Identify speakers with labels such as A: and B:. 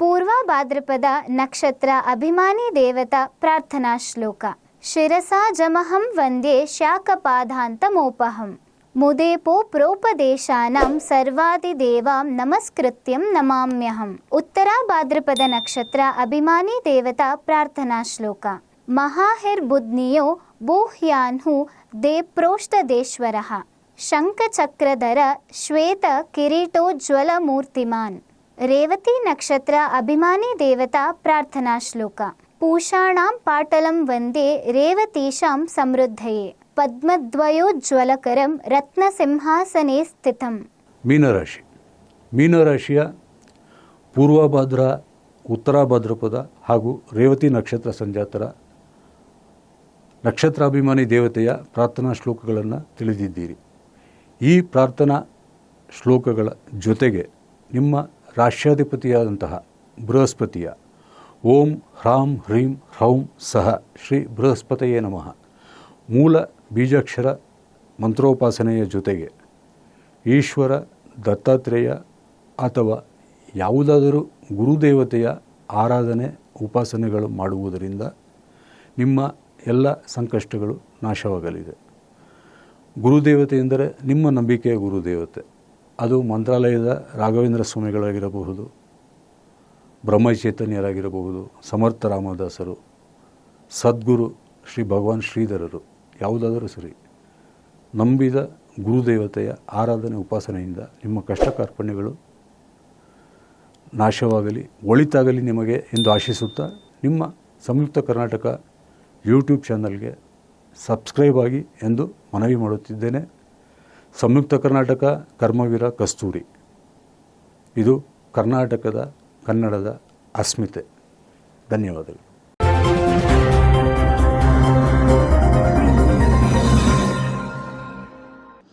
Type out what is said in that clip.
A: ಪೂರ್ವ ಭಾದ್ರಪದ ನಕ್ಷತ್ರ ಅಭಿಮಾನಿ ದೇವತಾ ಪ್ರಾರ್ಥನಾ ಶ್ಲೋಕ. ಶಿರಸಾ ಜಮಹಂ ವಂದೇ ಶಾಖಪಾದಾಂತಮೋಪಹಂ ಮುದೇಪೋ ಸರ್ವಾದಿ ದೇವಾಂ ನಮಸ್ಕೃತ್ಯಂ ನಮಾಮ್ಯಹಂ. ಉತ್ತರ ಭಾದ್ರಪದ ನಕ್ಷತ್ರ ಅಭಿಮಾನಿ ದೇವತಾ ಪ್ರಾರ್ಥನಾ ಶ್ಲೋಕ. ಮಹಾಹಿರ್ಬುದ್ನಿಯೋ ಬೂಹ್ಯಾನ್ಹು ದೇಪ್ರೋಷ್ಟದೇಶ್ವರಃ. ಶಂಖಚಕ್ರಧರ ಶ್ವೇತ ಕಿರೀಟೋಜ್ವಲ ಮೂರ್ತಿಮಾನ್ ರೇವತಿ ನಕ್ಷತ್ರ ಅಭಿಮಾನಿ ದೇವತಾ ಪ್ರಾರ್ಥನಾ ಶ್ಲೋಕ. ಪೂಷಾಣಾಂ ಪಾಟಲಂ ವಂದೇ ರೇವತೀಶಾಂ ಸಮೃದ್ಧಯೇ. ಪದ್ಮದ್ವಯೋಜ್ವಲಕರಂ ರತ್ನಸಿಂಹಾಸನೆ ಸ್ಥಿತಂ.
B: ಮೀನರಾಶಿ. ಮೀನರಾಶಿಯ ಪೂರ್ವಭದ್ರ ಉತ್ತರ ಭಾದ್ರಪದ ಹಾಗೂ ರೇವತಿ ನಕ್ಷತ್ರ ಸಂಜಾತರ ನಕ್ಷತ್ರಾಭಿಮಾನಿ ದೇವತೆಯ ಪ್ರಾರ್ಥನಾ ಶ್ಲೋಕಗಳನ್ನು ತಿಳಿದಿದ್ದೀರಿ. ಈ ಪ್ರಾರ್ಥನಾ ಶ್ಲೋಕಗಳ ಜೊತೆಗೆ ನಿಮ್ಮ ರಾಷ್ಟ್ರಾಧಿಪತಿಯಾದಂತಹ ಬೃಹಸ್ಪತಿಯ ಓಂ ಹ್ರಾಂ ಹ್ರೀಂ ಹ್ರೌಂ ಸಹ ಶ್ರೀ ಬೃಹಸ್ಪತಿಯೇ ನಮಃ. ಮೂಲ ಬೀಜಾಕ್ಷರ ಮಂತ್ರೋಪಾಸನೆಯ ಜೊತೆಗೆ ಈಶ್ವರ ದತ್ತಾತ್ರೇಯ ಅಥವಾ ಯಾವುದಾದರೂ ಗುರುದೇವತೆಯ ಆರಾಧನೆ, ಉಪಾಸನೆಗಳು ಮಾಡುವುದರಿಂದ ನಿಮ್ಮ ಎಲ್ಲ ಸಂಕಷ್ಟಗಳು ನಾಶವಾಗಲಿದೆ. ಗುರುದೇವತೆ ಎಂದರೆ ನಿಮ್ಮ ನಂಬಿಕೆಯ ಗುರುದೇವತೆ. ಅದು ಮಂತ್ರಾಲಯದ ರಾಘವೇಂದ್ರ ಸ್ವಾಮಿಗಳಾಗಿರಬಹುದು, ಬ್ರಹ್ಮಚೈತನ್ಯರಾಗಿರಬಹುದು, ಸಮರ್ಥ ರಾಮದಾಸರು, ಸದ್ಗುರು ಶ್ರೀ ಭಗವಾನ್ ಶ್ರೀಧರರು, ಯಾವುದಾದರೂ ಸರಿ. ನಂಬಿದ ಗುರುದೇವತೆಯ ಆರಾಧನೆ ಉಪಾಸನೆಯಿಂದ ನಿಮ್ಮ ಕಷ್ಟ ಕಾರ್ಪಣ್ಯಗಳು ನಾಶವಾಗಲಿ, ಒಳಿತಾಗಲಿ ನಿಮಗೆ ಎಂದು ಆಶಿಸುತ್ತಾ ನಿಮ್ಮ ಸಂಯುಕ್ತ ಕರ್ನಾಟಕ ಯೂಟ್ಯೂಬ್ ಚಾನಲ್ಗೆ ಸಬ್ಸ್ಕ್ರೈಬ್ ಆಗಿ ಎಂದು ಮನವಿ ಮಾಡುತ್ತಿದ್ದೇನೆ. ಸಂಯುಕ್ತ ಕರ್ನಾಟಕ ಕರ್ಮವೀರ ಕಸ್ತೂರಿ. ಇದು ಕರ್ನಾಟಕದ ಕನ್ನಡದ ಅಸ್ಮಿತೆ. ಧನ್ಯವಾದಗಳು.